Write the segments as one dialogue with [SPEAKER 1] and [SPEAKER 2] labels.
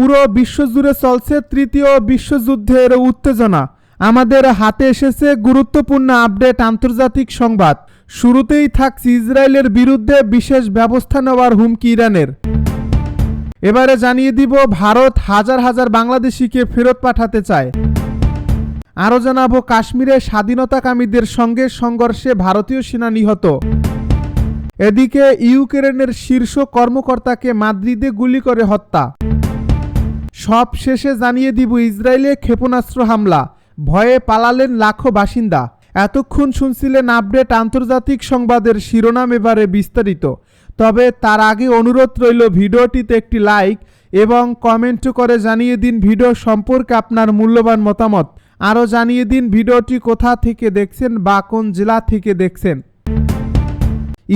[SPEAKER 1] পুরো বিশ্বজুড়ে চলছে তৃতীয় বিশ্বযুদ্ধের উত্তেজনা। আমাদের হাতে এসেছে গুরুত্বপূর্ণ আপডেট আন্তর্জাতিক সংবাদ। শুরুতেই থাকছে ইসরায়েলের বিরুদ্ধে বিশেষ ব্যবস্থা নেওয়ার হুমকি ইরানের। এবারে জানিয়ে দিব, ভারত হাজার হাজার বাংলাদেশিকে ফেরত পাঠাতে চায়। আরও জানাব, কাশ্মীরে স্বাধীনতাকামীদের সঙ্গে সংঘর্ষে ভারতীয় সেনা নিহত। এদিকে ইউক্রেনের শীর্ষ কর্মকর্তাকে মাদ্রিদে গুলি করে হত্যা। সব শেষে জানিয়ে দিব ইসরায়েলে ক্ষেপণাস্ত্র হামলা। ভয়ে পালালেন লাখো বাসিন্দা। এতক্ষণ শুনছিলেন আপডেট আন্তর্জাতিক সংবাদের শিরোনাম এবারে বিস্তারিত। তবে তার আগে অনুরোধ রইল ভিডিওটিতে একটি লাইক এবং কমেন্ট করে জানিয়ে দিন ভিডিও সম্পর্কে আপনার মূল্যবান মতামত। আরও জানিয়ে দিন ভিডিওটি কোথা থেকে দেখছেন বা কোন জেলা থেকে দেখছেন।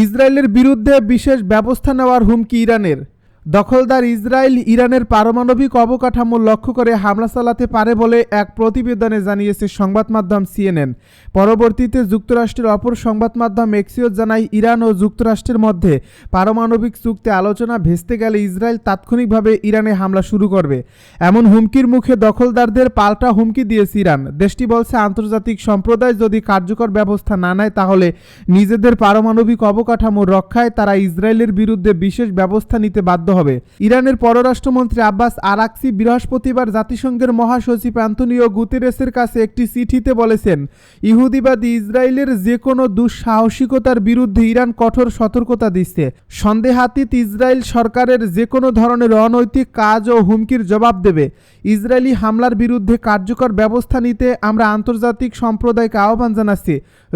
[SPEAKER 1] ইসরায়েলের বিরুদ্ধে বিশেষ ব্যবস্থা নেওয়ার হুমকি ইরানের। দখলদার ইসরায়েল ইরানের পারমাণবিক অবকাঠামো লক্ষ্য করে হামলা চালাতে পারে বলে এক প্রতিবেদনে জানিয়েছে সংবাদ মাধ্যম সিএনএন। পরবর্তীতে যুক্তরাষ্ট্রের অপর সংবাদ মাধ্যম এক্সিও জানায়, ইরান ও যুক্তরাষ্ট্রের মধ্যে পারমাণবিক চুক্তি আলোচনা ভেস্তে গেলে ইসরায়েল তাৎক্ষণিকভাবে ইরানে হামলা শুরু করবে। এমন হুমকির মুখে দখলদারদের পাল্টা হুমকি দিয়েছে ইরান। দেশটি বলছে, আন্তর্জাতিক সম্প্রদায় যদি কার্যকর ব্যবস্থা না নেয়, তাহলে নিজেদের পারমাণবিক অবকাঠামো রক্ষায় তারা ইসরায়েলের বিরুদ্ধে বিশেষ ব্যবস্থা নিতে বাধ্য হবে। ইরানের পররাষ্ট্রমন্ত্রী আব্বাস আরাকসি বৃহস্পতিবার জাতিসংঘের মহাসচিব অ্যান্তনিও গুতেরেসের কাছে একটি চিঠিতে বলেছেন, ইহুদিবাদী ইসরায়েলের যে কোনো দুঃসাহসিকতার বিরুদ্ধে ইরান কঠোর সতর্কতা দিচ্ছে। সন্দেহাতীত ইসরায়েল সরকারের যে কোনো ধরনের অনৈতিক কাজ ও হুমকির জবাব দেবে। ইসরায়েলি হামলার বিরুদ্ধে কার্যকর ব্যবস্থা নিতে আমরা আন্তর্জাতিক সম্প্রদায়কে আহ্বান জানাচ্ছি।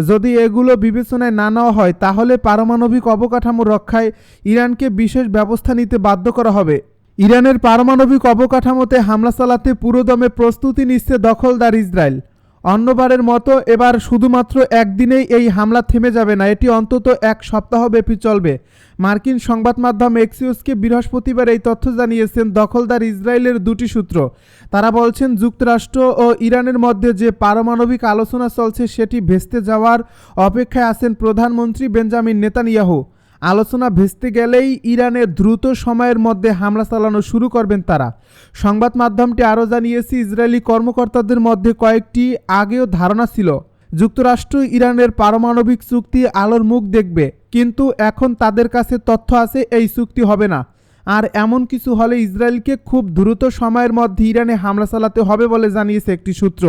[SPEAKER 1] যদি এগুলো বিবেচনায় না নেওয়া হয়, তাহলে পারমাণবিক অবকাঠামো রক্ষায় ইরানকে বিশেষ ব্যবস্থা নিতে বাধ্য করা হবে। ইরানের পারমাণবিক অবকাঠামোতে হামলা চালাতে পুরোদমে প্রস্তুতি নিচ্ছে দখলদার ইসরায়েল। অন্যবারের মতো এবার শুধুমাত্র একদিনেই এই হামলা থেমে যাবে না, এটি অন্তত এক সপ্তাহব্যাপী চলবে। মার্কিন সংবাদ মাধ্যম এক্সিউসকে বৃহস্পতিবার এই তথ্য জানিয়েছেন দখলদার ইসরায়েলের দুটি সূত্র। তারা বলছেন, যুক্তরাষ্ট্র ও ইরানের মধ্যে যে পারমাণবিক আলোচনা চলছে, সেটি ভেস্তে যাওয়ার অপেক্ষায় আছেন প্রধানমন্ত্রী বেঞ্জামিন নেতানিয়াহু। আলোচনা ভেস্তে গেলেই ইরানে দ্রুত সময়ের মধ্যে হামলা চালানো শুরু করবেন তারা। সংবাদ মাধ্যমটি আরও জানিয়েছে, ইসরায়েলি কর্মকর্তাদের মধ্যে কয়েকটি আগেও ধারণা ছিল। যুক্তরাষ্ট্র ইরানের পারমাণবিক চুক্তি আলোর মুখ দেখবে, কিন্তু এখন তাদের কাছে তথ্য আছে, এই চুক্তি হবে না। আর এমন কিছু হলে ইসরায়েলকে খুব দ্রুত সময়ের মধ্যে ইরানে হামলা চালাতে হবে বলে জানিয়েছে একটি সূত্র।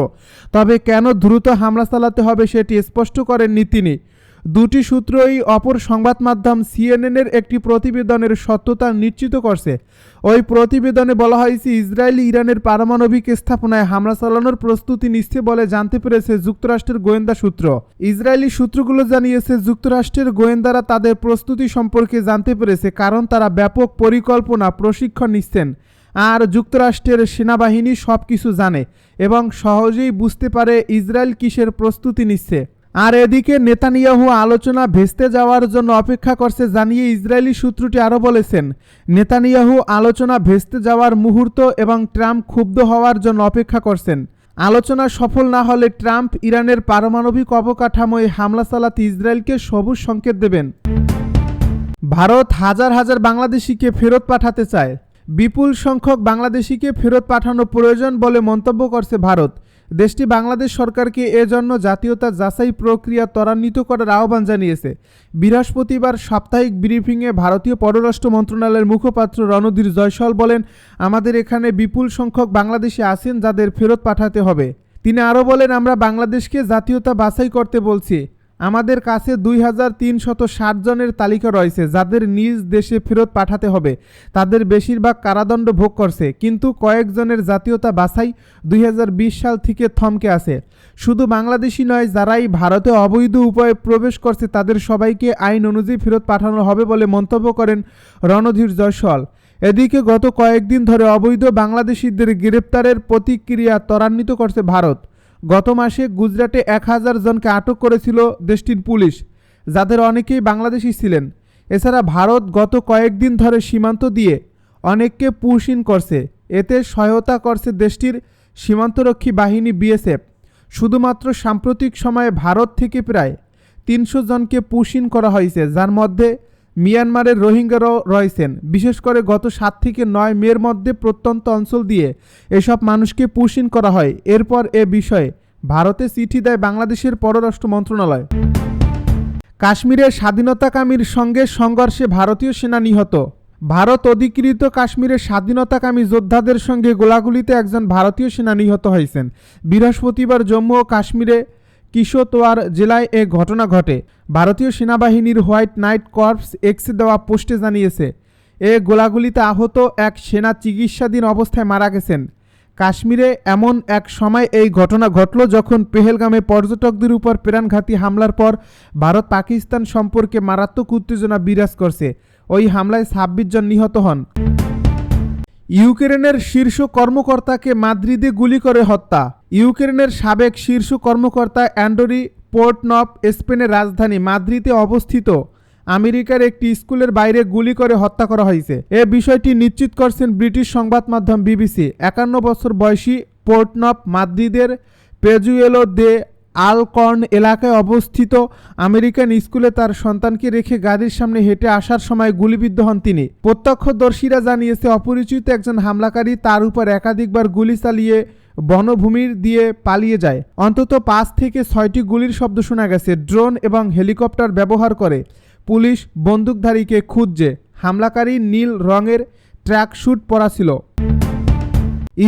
[SPEAKER 1] তবে কেন দ্রুত হামলা চালাতে হবে সেটি স্পষ্ট করেননি তিনি। দুটি সূত্রই অপর সংবাদ মাধ্যম সিএনএনের একটি প্রতিবেদনের সত্যতা নিশ্চিত করছে। ওই প্রতিবেদনে বলা হয়েছে ইসরায়েল ইরানের পারমাণবিক স্থাপনায় হামলা চালানোর প্রস্তুতি নিচ্ছে বলে জানতে পেরেছে যুক্তরাষ্ট্রের গোয়েন্দা সূত্র। ইসরায়েলি সূত্রগুলো জানিয়েছে, যুক্তরাষ্ট্রের গোয়েন্দারা তাদের প্রস্তুতি সম্পর্কে জানতে পেরেছে, কারণ তারা ব্যাপক পরিকল্পনা, প্রশিক্ষণ নিচ্ছেন। আর যুক্তরাষ্ট্রের সেনাবাহিনী সব কিছু জানে এবং সহজেই বুঝতে পারে ইসরায়েল কিসের প্রস্তুতি নিচ্ছে। আর এদিকে নেতানিয়াহু আলোচনা ভেস্তে যাওয়ার জন্য অপেক্ষা করছে জানিয়ে ইসরায়েলি সূত্রটি আরও বলেছেন, নেতানিয়াহু আলোচনা ভেস্তে যাওয়ার মুহূর্ত এবং ট্রাম্প ক্ষুব্ধ হওয়ার জন্য অপেক্ষা করছেন। আলোচনা সফল না হলে ট্রাম্প ইরানের পারমাণবিক অবকাঠামোয় হামলা চালাতে ইসরায়েলকে সবুজ সংকেত দেবেন। ভারত হাজার হাজার বাংলাদেশিকে ফেরত পাঠাতে চায়। বিপুল সংখ্যক বাংলাদেশিকে ফেরত পাঠানো প্রয়োজন বলে মন্তব্য করছে ভারত। দেশটি বাংলাদেশ সরকারকে এজন্য জাতীয়তা যাচাই প্রক্রিয়া ত্বরান্বিত করার আহ্বান জানিয়েছে। বৃহস্পতিবার সাপ্তাহিক ব্রিফিংয়ে ভারতীয় পররাষ্ট্র মন্ত্রণালয়ের মুখপাত্র রণধীর জয়সল বলেন, আমাদের এখানে বিপুল সংখ্যক বাংলাদেশি আছেন যাদের ফেরত পাঠাতে হবে। তিনি আরও বলেন, আমরা বাংলাদেশকে জাতীয়তা বাছাই করতে বলছি। আমাদের কাছে দুই হাজার তিনশত ষাট জনের তালিকা রয়েছে, যাদের নিজ দেশে ফেরত পাঠাতে হবে। তাদের বেশিরভাগ কারাদণ্ড ভোগ করছে, কিন্তু কয়েকজনের জাতীয়তা বাছাই দুই হাজার বিশ সাল থেকে থমকে আছে। শুধু বাংলাদেশি নয়, যারাই ভারতে অবৈধ উপায়ে প্রবেশ করছে, তাদের সবাইকে আইন অনুযায়ী ফেরত পাঠানো হবে বলে মন্তব্য করেন রণধীর জয়সওয়াল। এদিকে গত কয়েকদিন ধরে অবৈধ বাংলাদেশিদের গ্রেপ্তারের প্রতিক্রিয়া ত্বরান্বিত করছে ভারত। গত মাসে গুজরাটে এক হাজার জনকে আটক করেছিল দেশটির পুলিশ, যাদের অনেকেই বাংলাদেশি ছিলেন। এছাড়া ভারত গত কয়েকদিন ধরে সীমান্ত দিয়ে অনেককে পুশিন করছে। এতে সহায়তা করছে দেশটির সীমান্তরক্ষী বাহিনী বিএসএফ। শুধুমাত্র সাম্প্রতিক সময়ে ভারত থেকে প্রায় তিনশো জনকে পুশিন করা হয়েছে, যার মধ্যে মিয়ানমারের রোহিঙ্গারাও রয়েছেন। বিশেষ করে গত সাত থেকে নয় মের মধ্যে প্রত্যন্ত অঞ্চল দিয়ে এসব মানুষকে পুশিন করা হয়। এরপর এ বিষয়ে ভারতে চিঠি দেয় বাংলাদেশের পররাষ্ট্র মন্ত্রণালয়। কাশ্মীরের স্বাধীনতাকামীর সঙ্গে সংঘর্ষে ভারতীয় সেনা নিহত। ভারত অধিকৃত কাশ্মীরের স্বাধীনতাকামী যোদ্ধাদের সঙ্গে গোলাগুলিতে একজন ভারতীয় সেনা নিহত হয়েছেন। বৃহস্পতিবার জম্মু ও কাশ্মীরে কিশোতোয়ার জেলায় এ ঘটনা ঘটে। ভারতীয় সেনাবাহিনীর হোয়াইট নাইট কর্পস এক্সে দেওয়া পোস্টে জানিয়েছে, এ গোলাগুলিতে আহত এক সেনা চিকিৎসাধীন অবস্থায় মারা গেছেন। কাশ্মীরে এমন এক সময় এই ঘটনা ঘটল যখন পেহেলগামে পর্যটকদের উপর প্রাণঘাতী হামলার পর ভারত পাকিস্তান সম্পর্কে মারাত্মক উত্তেজনা বিরাজ করছে। ওই হামলায় ছাব্বিশ জন নিহত হন। ইউক্রেনের শীর্ষ কর্মকর্তাকে মাদ্রিদে গুলি করে হত্যা। ইউক্রেনের সাবেক শীর্ষ কর্মকর্তা অ্যান্ডোরি পোর্টনপ স্পেনের রাজধানী মাদ্রিদে অবস্থিত। আমেরিকার একটি স্কুলের বাইরে গুলি করে হত্যা করা হয়েছে। এ বিষয়টি নিশ্চিত করছেন ব্রিটিশ সংবাদ মাধ্যম বিবিসি। একান্ন বছর বয়সী পোর্টনপ মাদ্রিদের পেজুয়েলো দে আলকর্ন এলাকায় অবস্থিত। আমেরিকান স্কুলে তার সন্তানকে রেখে গাড়ির সামনে হেঁটে আসার সময় গুলিবিদ্ধ হন তিনি। প্রত্যক্ষদর্শীরা জানিয়েছে, অপরিচিত একজন হামলাকারী তার উপর একাধিকবার গুলি চালিয়ে বনভূমির দিয়ে পালিয়ে যায়। অন্তত পাঁচ থেকে ছয়টি গুলির শব্দ শোনা গেছে। ড্রোন এবং হেলিকপ্টার ব্যবহার করে পুলিশ বন্দুকধারীকে খুঁজছে। হামলাকারী নীল রঙের ট্র্যাক শ্যুট পরা ছিল।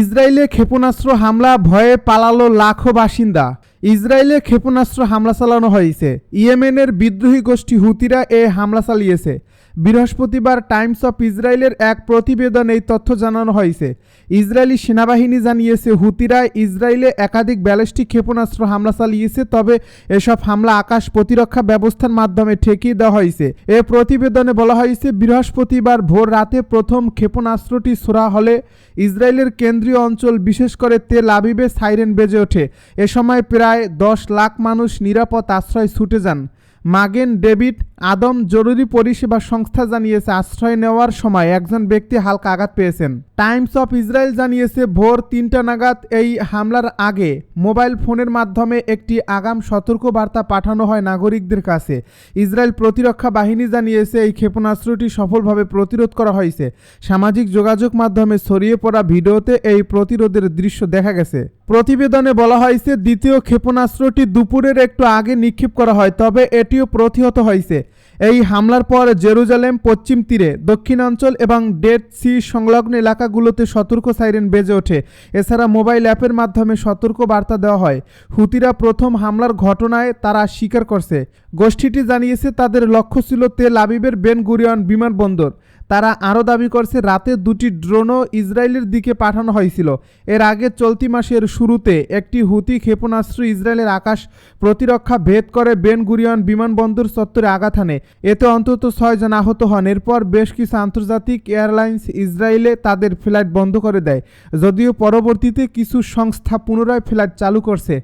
[SPEAKER 1] ইসরায়েলে ক্ষেপণাস্ত্র হামলা ভয়ে পালালো লাখো বাসিন্দা। ইসরায়েলে ক্ষেপণাস্ত্র হামলা চালানো হয়েছে। ইয়েমেনের বিদ্রোহী গোষ্ঠী হুতিরা এ হামলা চালিয়েছে। বৃহস্পতিবার টাইমস অফ ইসরায়েলের এক প্রতিবেদনে এই তথ্য জানানো হয়েছে। ইসরায়েলি সেনাবাহিনী জানিয়েছে, হুতিরা ইসরায়েলে একাধিক ব্যালিস্টিক ক্ষেপণাস্ত্র হামলা চালিয়েছে, তবে এসব হামলা আকাশ প্রতিরক্ষা ব্যবস্থার মাধ্যমে ঠেকিয়ে দেওয়া হয়েছে। এ প্রতিবেদনে বলা হয়েছে, বৃহস্পতিবার ভোর রাতে প্রথম ক্ষেপণাস্ত্রটি ছোড়া হলে ইসরায়েলের কেন্দ্রীয় অঞ্চল, বিশেষ করে তেল আবিবে, সাইরেন বেজে ওঠে। এ সময় প্রায় দশ লাখ মানুষ নিরাপদ আশ্রয় ছুটে যান। মাগেন ডেভিড আদম জরুরি পরিষেবা সংস্থা জানিয়েছে, আশ্রয় নেওয়ার সময় একজন ব্যক্তি হালকা আঘাত পেয়েছেন। টাইমস অফ ইসরায়েল জানিয়েছে, ভোর তিনটা নাগাদ এই হামলার আগে মোবাইল ফোনের মাধ্যমে একটি আগাম সতর্ক বার্তা পাঠানো হয় নাগরিকদের কাছে। ইসরায়েল প্রতিরক্ষা বাহিনী জানিয়েছে, এই ক্ষেপণাস্ত্রটি সফলভাবে প্রতিরোধ করা হয়েছে। সামাজিক যোগাযোগ মাধ্যমে ছড়িয়ে পড়া ভিডিওতে এই প্রতিরোধের দৃশ্য দেখা গেছে। প্রতিবেদনে বলা হয়েছে, দ্বিতীয় ক্ষেপণাস্ত্রটি দুপুরের একটু আগে নিক্ষেপ করা হয়, তবে এটিও প্রতিহত হয়েছে। এই হামলার পর জেরুজালেম পশ্চিম তীরে, দক্ষিণাঞ্চল এবং ডেড সি সংলগ্ন এলাকাগুলোতে সতর্ক সাইরেন বেজে ওঠে। এছাড়া মোবাইল অ্যাপের মাধ্যমে সতর্ক বার্তা দেওয়া হয়। হুতিরা প্রথম হামলার ঘটনায় তারা স্বীকার করছে। গোষ্ঠীটি জানিয়েছে তাদের লক্ষ্য ছিল তেল আবিবের বেন গুরিয়ন বিমানবন্দর। তারা আরও দাবি করছে রাতে দুটি ড্রোনও ইসরায়েলের দিকে পাঠানো হয়েছিল। এর আগে চলতি মাসের শুরুতে একটি হুতি ক্ষেপণাস্ত্র ইসরায়েলের আকাশ প্রতিরক্ষা ভেদ করে বেন গুরিয়ন বিমানবন্দর চত্বরে আঘাত হানে। এতে অন্তত ছয়জন আহত হন। এরপর বেশ কিছু আন্তর্জাতিক এয়ারলাইন্স ইসরায়েলে তাদের ফ্লাইট বন্ধ করে দেয়। যদিও পরবর্তীতে কিছু সংস্থা পুনরায় ফ্লাইট চালু করছে।